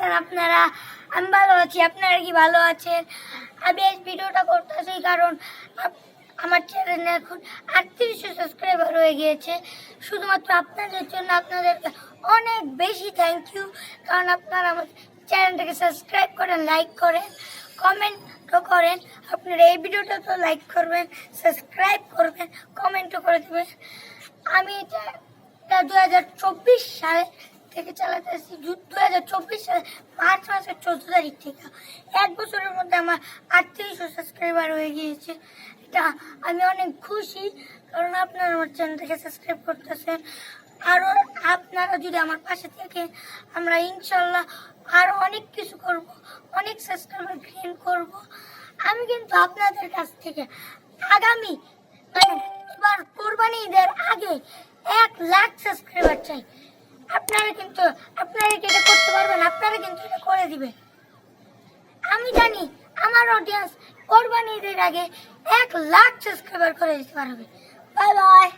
আছেন আপনারা, আমি ভালো আছি। আপনারা কি ভালো আছেন? আমি এই ভিডিওটা করতেছি কারণ আমার চ্যানেলে এখন আটত্রিশশো সাবস্ক্রাইবার হয়ে গিয়েছে। শুধুমাত্র আপনাদের জন্য আপনাদেরকে অনেক বেশি থ্যাংক ইউ কারণ আপনারা আমার চ্যানেলটাকে সাবস্ক্রাইব করেন লাইক করেন কমেন্টও করেন। আপনারা এই ভিডিওটা তো লাইক করবেন সাবস্ক্রাইব করবেন কমেন্টও করে দেবেন। আমি এটা দু হাজার চব্বিশ সালে থেকে চালাতেছি দু হাজার চব্বিশ সালে, মার্চ মাসের চোদ্দ তারিখ থেকে। এক বছরের মধ্যে আমার আটত্রিশশো সাবস্ক্রাইবার হয়ে গিয়েছে। এটা আমি অনেক খুশি, কারণ আপনারা আমার চ্যানেলটাকে সাবস্ক্রাইব করতেছেন। আরও আপনারা যদি আমার পাশে থেকে, আমরা ইনশাল্লাহ আরও অনেক কিছু করব, অনেক সাবস্ক্রাইবার গেইন করব। আমি কিন্তু আপনাদের কাছ থেকে আগামী মানে এবার কোরবানি ঈদের আগে এক লাখ সাবস্ক্রাইবার চাই। আপনারা কিন্তু, আপনারা এটা করতে পারবেন? আপনারা কিন্তু এটা করে দিবেন আমি জানি আমার অডিয়েন্স কোরবানি ঈদের আগে এক লাখ সাবস্ক্রাইবার করে দিতে পারবে। Bye bye